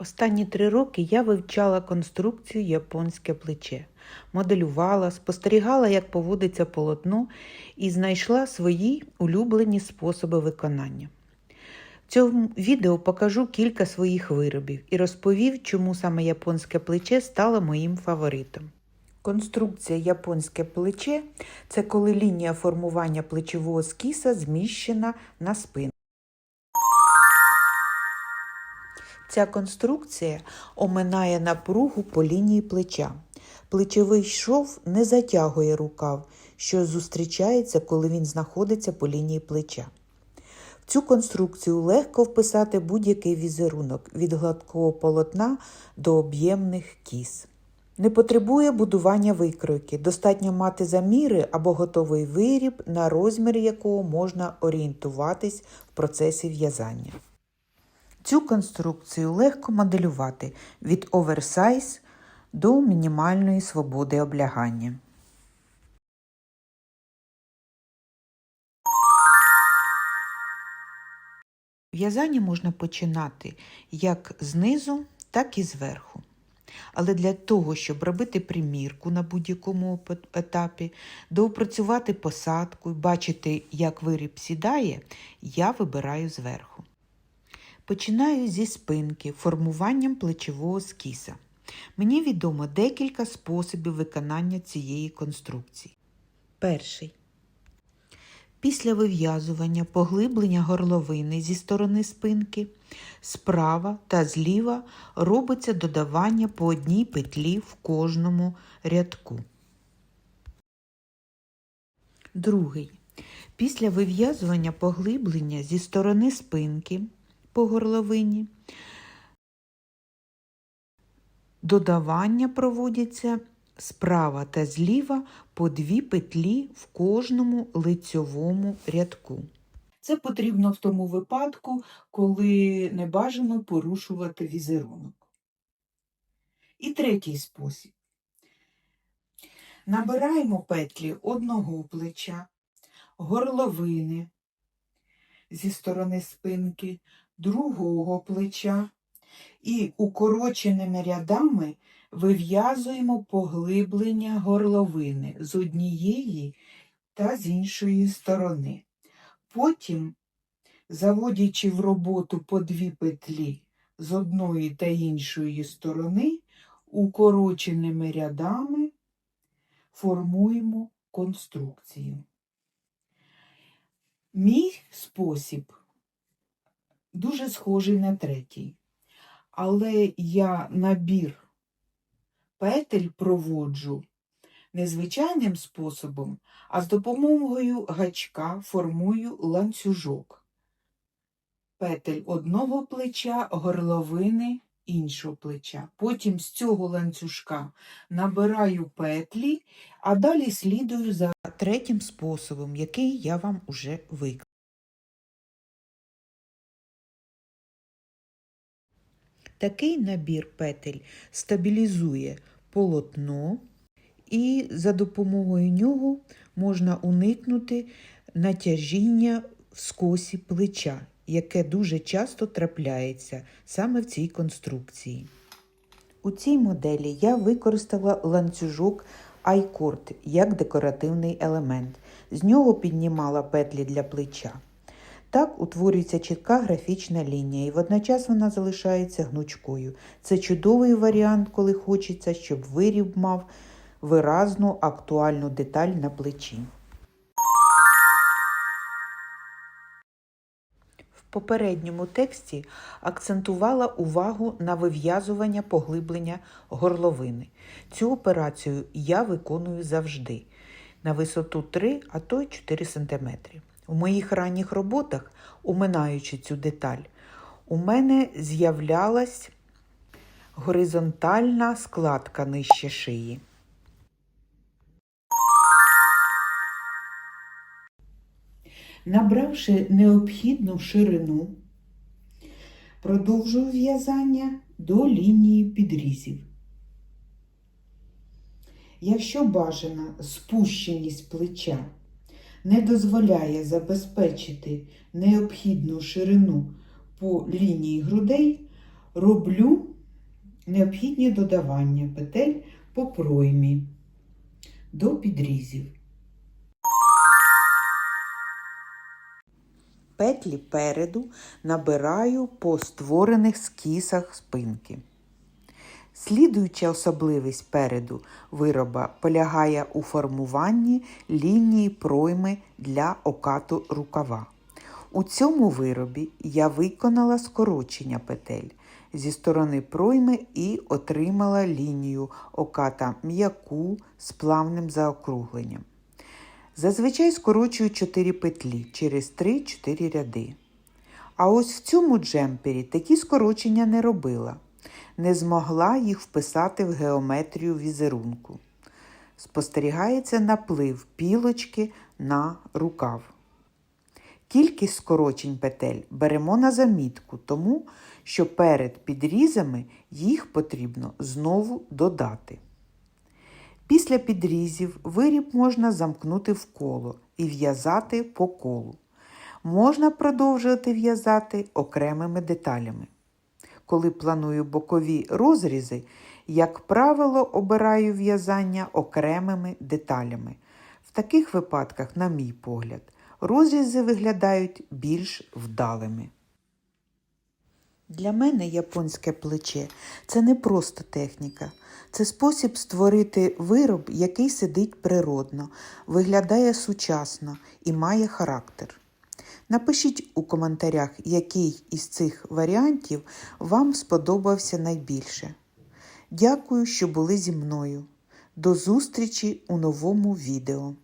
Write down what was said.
Останні три роки я вивчала конструкцію японське плече, моделювала, спостерігала, як поводиться полотно, і знайшла свої улюблені способи виконання. В цьому відео покажу кілька своїх виробів і розповів, чому саме японське плече стало моїм фаворитом. Конструкція японське плече це коли лінія формування плечового скіса зміщена на спину. Ця конструкція оминає напругу по лінії плеча. Плечовий шов не затягує рукав, що зустрічається, коли він знаходиться по лінії плеча. В цю конструкцію легко вписати будь-який візерунок від гладкого полотна до об'ємних кіз. Не потребує будування викройки, достатньо мати заміри або готовий виріб, на розмір якого можна орієнтуватись в процесі в'язання. Цю конструкцію легко моделювати від оверсайз до мінімальної свободи облягання. В'язання можна починати як знизу, так і зверху. Але для того, щоб робити примірку на будь-якому етапі, доопрацювати посадку, бачити, як виріб сідає, я вибираю зверху. Починаю зі спинки формуванням плечового скіса. Мені відомо декілька способів виконання цієї конструкції. Перший. Після вив'язування поглиблення горловини зі сторони спинки справа та зліва робиться додавання по одній петлі в кожному рядку. Другий. Після вив'язування поглиблення зі сторони спинки по горловині додавання проводяться справа та зліва по дві петлі в кожному лицьовому рядку. Це потрібно в тому випадку, коли не бажано порушувати візерунок. І третій спосіб. Набираємо петлі одного плеча, горловини зі сторони спинки, другого плеча і укороченими рядами вив'язуємо поглиблення горловини з однієї та з іншої сторони. Потім, заводячи в роботу по дві петлі з одної та іншої сторони, укороченими рядами формуємо конструкцію. Мій спосіб дуже схожий на третій, але я набір петель проводжу не звичайним способом, а з допомогою гачка формую ланцюжок. Петель одного плеча, горловини іншого плеча. Потім з цього ланцюжка набираю петлі, а далі слідую за третім способом, який я вам уже виклав. Такий набір петель стабілізує полотно, і за допомогою нього можна уникнути натяжіння в скосі плеча, яке дуже часто трапляється саме в цій конструкції. У цій моделі я використала ланцюжок айкорд як декоративний елемент. З нього піднімала петлі для плеча. Так утворюється чітка графічна лінія, і водночас вона залишається гнучкою. Це чудовий варіант, коли хочеться, щоб виріб мав виразну актуальну деталь на плечі. В попередньому тексті акцентувала увагу на вив'язування поглиблення горловини. Цю операцію я виконую завжди на висоту 3, а то й 4 см. У моїх ранніх роботах, уминаючи цю деталь, у мене з'являлась горизонтальна складка нижче шиї. Набравши необхідну ширину, продовжую в'язання до лінії підрізів. Якщо бажана спущеність плеча не дозволяє забезпечити необхідну ширину по лінії грудей, роблю необхідні додавання петель по проймі до підрізів. Петлі переду набираю по створених скісах спинки. Слідуюча особливість переду вироба полягає у формуванні лінії пройми для окату рукава. У цьому виробі я виконала скорочення петель зі сторони пройми і отримала лінію оката м'яку з плавним заокругленням. Зазвичай скорочую 4 петлі через 3-4 ряди. А ось в цьому джемпері такі скорочення не робила. Не змогла їх вписати в геометрію візерунку. Спостерігається наплив пілочки на рукав. Кількість скорочень петель беремо на замітку, тому що перед підрізами їх потрібно знову додати. Після підрізів виріб можна замкнути в коло і в'язати по колу. Можна продовжувати в'язати окремими деталями. Коли планую бокові розрізи, як правило, обираю в'язання окремими деталями. В таких випадках, на мій погляд, розрізи виглядають більш вдалими. Для мене японське плече це не просто техніка, це спосіб створити вироб, який сидить природно, виглядає сучасно і має характер. Напишіть у коментарях, який із цих варіантів вам сподобався найбільше. Дякую, що були зі мною. До зустрічі у новому відео.